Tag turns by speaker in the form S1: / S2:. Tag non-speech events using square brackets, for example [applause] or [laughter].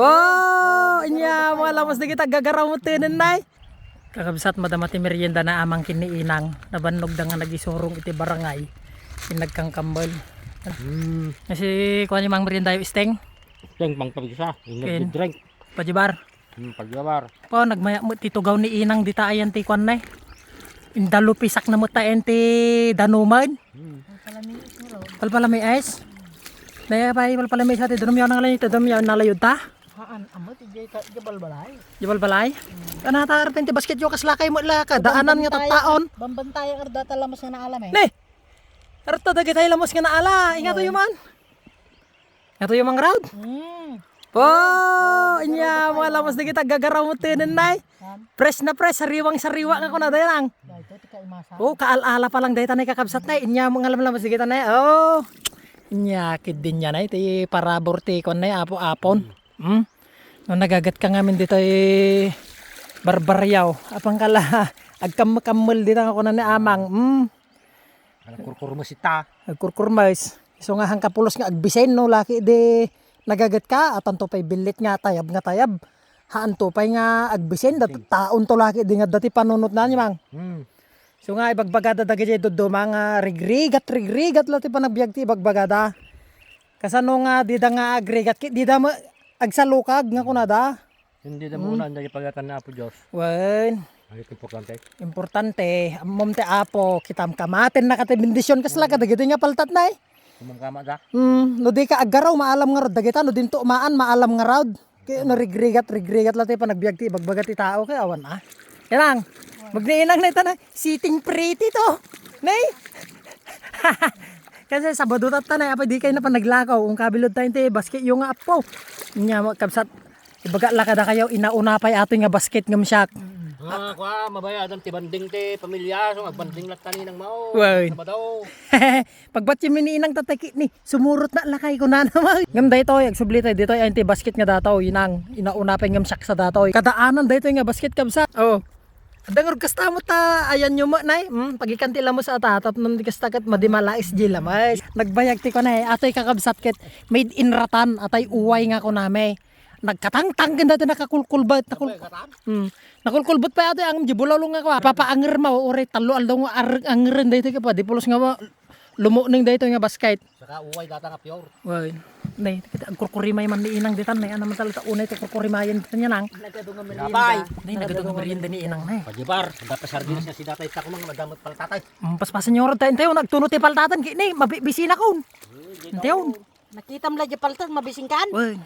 S1: Oh, inya mga lamas na kita gagaramutin nay. Kakabsat madamati merienda na amang kiniinang nabannog da nga nagisurong iti barangay pinagkang kambal.
S2: Hmm.
S1: Kasi kuha niyo mang merienda yung isteng,
S2: Yang pang pabisa.
S1: Ken.
S2: Yung drink.
S1: pajibar.
S2: Hmm, pagyabar.
S1: Po nagmaya mo titugaw ni inang dita ayan ti kwan nay. Indalo pisak na mo ta enti danuman.
S2: Hmm.
S1: Palpalami es. Daya pa palpalami sa ti dunum yaw nang layo dunum yaw nalayod ta.
S3: Haan, ka jabal balay.
S1: Jabal balay. Kana ta arten ti basket yo kaslakay mo la ka daanan nga tattaon.
S3: Bambantay ang arda talamas nga naalam eh.
S1: Ne. Arto dagit ay lamos nga naala. Ingato yung man. Ingato yung mang round.
S3: Hmm.
S1: Po, inya mga lamos na kita gagaramutin nay. Press na press, sariwang sariwa nga ko na dayang. Oh, kaalala pa lang dayta nay kakabsat nay. Inya mga lamos na kita nay. Oh. Inya kid din niya nay ti parabor ti kon nay apo apon. Hmm. No nagagat ka ngamin dito eh barbaryaw. Apang kala [laughs] agkam-kamul dito ako na ni amang. Hmm.
S2: Alam kurkur mo si ta.
S1: Nagkurkurmays. So nga hang kapulos nga agbisen no laki de nagagat ka atan to pay bilit nga tayab nga tayab. Haan to pay nga agbisen dat taon to laki di nga dati panunot na niya mang.
S2: Hmm.
S1: So nga ibagbagada dagiti do mga rigrigat rigrigat lati pa nagbiag ti ibagbagada. Kasano nga di da nga agrigat ki di da mo agsalukag nga kunada.
S2: Hindi na muna ang pagkatan na po Diyos.
S1: Wen,
S2: Ay, importante.
S1: importante, amom te apo, kitam kamaten na kati bendisyon kasla ka dagiti nga paltat na eh.
S2: Kumangkama da.
S1: Hmm, no di ka agaraw maalam nga rod dagita no dinto maan maalam nga rod. Kaya no rigrigat rigrigat lati pa nagbiag ti bagbagat ti tao kay awan ah. Yanang. Magniinang na ito na sitting pretty to. Nay. [laughs] Kasi sa badutat ta na apa di kay na pa naglakaw ung kabilod tayo ti basket yung nga apo. Nya kabsat ibaga lakada kayo inauna pa ato nga basket ngam siyak.
S2: Ah, kwa, mabayadan ti banding ti pamilya. So, magbanding lat tani ng mao.
S1: Wow.
S2: Ano ba daw? [laughs]
S1: Pagbat yung miniinang tataki ni, sumurot na lakay ko na [laughs] naman. Ngam dito, yung subli tayo dito, yung basket nga dataw, inang, inauna pa yung sak sa dataw. Kadaanan dito nga basket kabsa. Oo. Oh. Adang kasta mo ta, ayan nyo mo, nay. Hmm, pagikan tila mo sa atatap, nung di kasta kat madimala is jila, may. Nagbayag ti ko na eh, atoy kakabsat ket, made in ratan, atay uway nga ko name. Nagkatangtang ganda dati nakakulkulbat, nakul Hmm. Nakulkulbot pa ate ang jibulalo nga ko. Papaanger ma ore talo aldo nga angeren dito ka pa di pulos nga lumuning dito nga basket.
S2: Saka uway data nga pure.
S1: Wai. Nay, kita ang kurkurimay man ni inang ditan nay ano man talata unay to kurkurimayan ditan niya nang.
S3: Nagadungan mo
S2: Sabay.
S1: Nay nagadong merienda ni inang nay.
S2: Pagyabar. Dapat sardinas niya si datay. Tako mga madamot pala tatay.
S1: Mm, Paspasan niyo ron tayo nagtunot ti paltatan kini mabisina kon. Tayo.
S3: Nakita mo lang paltan mabising kan.
S1: Wai.